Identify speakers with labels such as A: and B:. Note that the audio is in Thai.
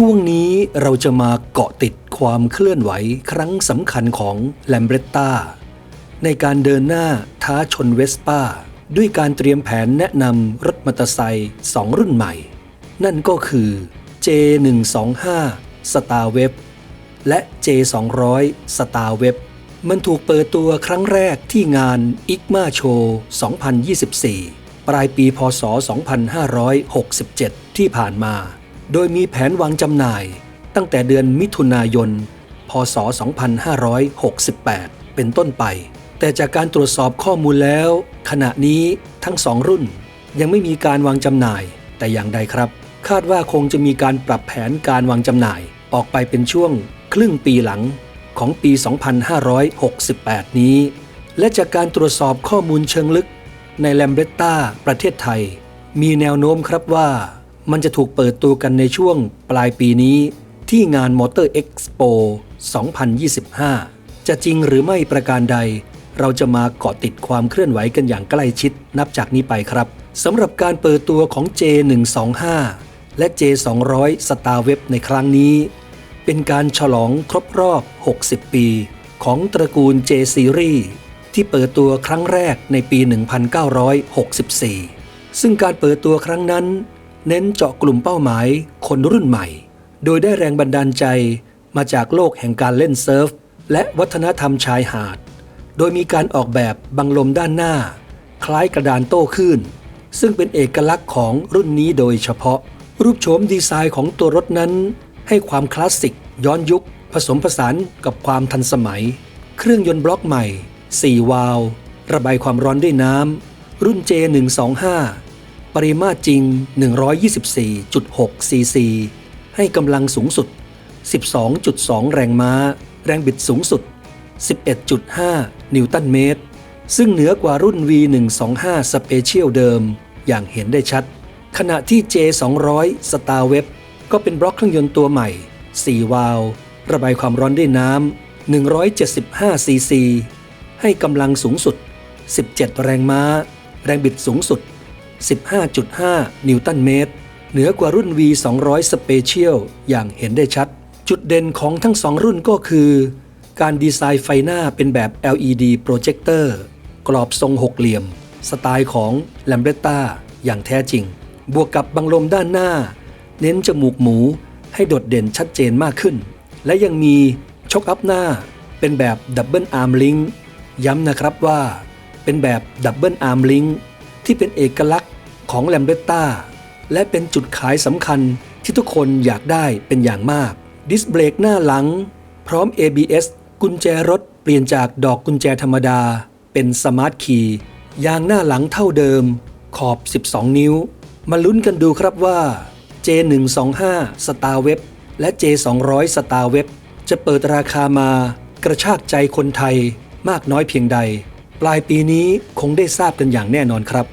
A: ช่วงนี้เราจะมาเกาะติดความเคลื่อนไหวครั้งสำคัญของแลมเบรตตาในการเดินหน้าท้าชนเวสป้า ด้วยการเตรียมแผนแนะนำรถมอเตอร์ไซค์สองรุ่นใหม่ นั่นก็คือ J125 Star Web และ J200 Star Web มันถูกเปิดตัวครั้งแรกที่งาน IGMA Show 2024 ปลายปีพศ 2567 ที่ผ่านมา โดยมีแผนวางจำหน่ายตั้งแต่เดือนมิถุนายน พศ 2568 เป็นต้นไป แต่จากการตรวจสอบข้อมูลแล้ว ขณะนี้ทั้งสองรุ่น ยังไม่มีการวางจำหน่ายแต่อย่างใดครับ คาดว่าคงจะมีการปรับแผนการวางจำหน่ายออกไปเป็นช่วงครึ่งปีหลังของปี 2568 นี้ และจากการตรวจสอบข้อมูลเชิงลึกในแลมเบรตตาประเทศไทย มีแนวโน้มครับว่า มันจะถูกเปิดตัวกันในช่วงปลายปีนี้ที่งานมอเตอร์เอ็กซ์โป2025 จะจริงหรือไม่ประการใด เราจะมาเกาะติดความเคลื่อนไหวกันอย่างใกล้ชิดนับจากนี้ไปครับสำหรับการเปิดตัวของ J125 และ J200 Star Web ในครั้งนี้ เป็นการฉลองครบรอบ 60 ปี ของตระกูล J Series ที่เปิดตัวครั้งแรกในปี 1964 ซึ่งการเปิดตัวครั้งนั้น เน้นเจาะกลุ่มเป้าหมายคนรุ่นใหม่ โดยได้แรงบันดาลใจมาจากโลกแห่งการเล่นเซิร์ฟ และวัฒนธรรมชายหาด โดยมีการออกแบบบังลมด้านหน้า คล้ายกระดานโต้คลื่น ซึ่งเป็นเอกลักษณ์ของรุ่นนี้โดยเฉพาะ รูปโฉมดีไซน์ของตัวรถนั้น ให้ความคลาสสิก ย้อนยุค ผสมผสานกับความทันสมัย เครื่องยนต์บล็อกใหม่ 4 วาล์วระบายความร้อนด้วยน้ำรุ่น J125 ปริมาตรจริง 124.6 ซีซี ให้กำลังสูงสุด 12.2 แรงม้า แรงบิดสูงสุด 11.5 นิวตันเมตร ซึ่งเหนือกว่ารุ่น V125 Special เดิม อย่างเห็นได้ชัด ขณะที่ J200 Star Web ก็เป็นบล็อกเครื่องยนต์ตัวใหม่ 4 วาล์วระบายความร้อนด้วยน้ำ 175 ซีซี ให้กำลังสูงสุด 17 แรงม้า แรงบิดสูงสุด 15.5 นิวตันเมตร เหนือกว่ารุ่น V200 Special อย่างเห็นได้ชัด จุดเด่นของทั้งสองรุ่นก็คือ การดีไซน์ไฟหน้าเป็นแบบ LED โปรเจคเตอร์กรอบทรงหกเหลี่ยม สไตล์ของ l a m b r e t t a อย่างแท้จริง บวกกับบังลมด้านหน้า เน้นจมูกหมูให้โดดเด่นชัดเจนมากขึ้น และยังมีช็อคอัพหน้า เป็นแบบดับเบิลอาร์มลิงย้ำนะครับว่า เป็นแบบดับเบิลอาร์มลิง ที่เป็นเอกลักษณ์ของแลมเบตตาและเป็นจุดขายสำคัญที่ทุกคนอยากได้เป็นอย่างมาก ดิสเบรกหน้าหลัง พร้อม ABS กุญแจรถเปลี่ยนจากดอกกุญแจธรรมดา เป็นสมาร์ทคีย์ยางหน้าหลังเท่าเดิม ขอบ 12 นิ้ว มาลุ้นกันดูครับว่า J125 Star Web และ J200 Star Web จะเปิดราคามากระชากใจคนไทยมากน้อยเพียงใด ปลายปีนี้คงได้ทราบกันอย่างแน่นอนครับ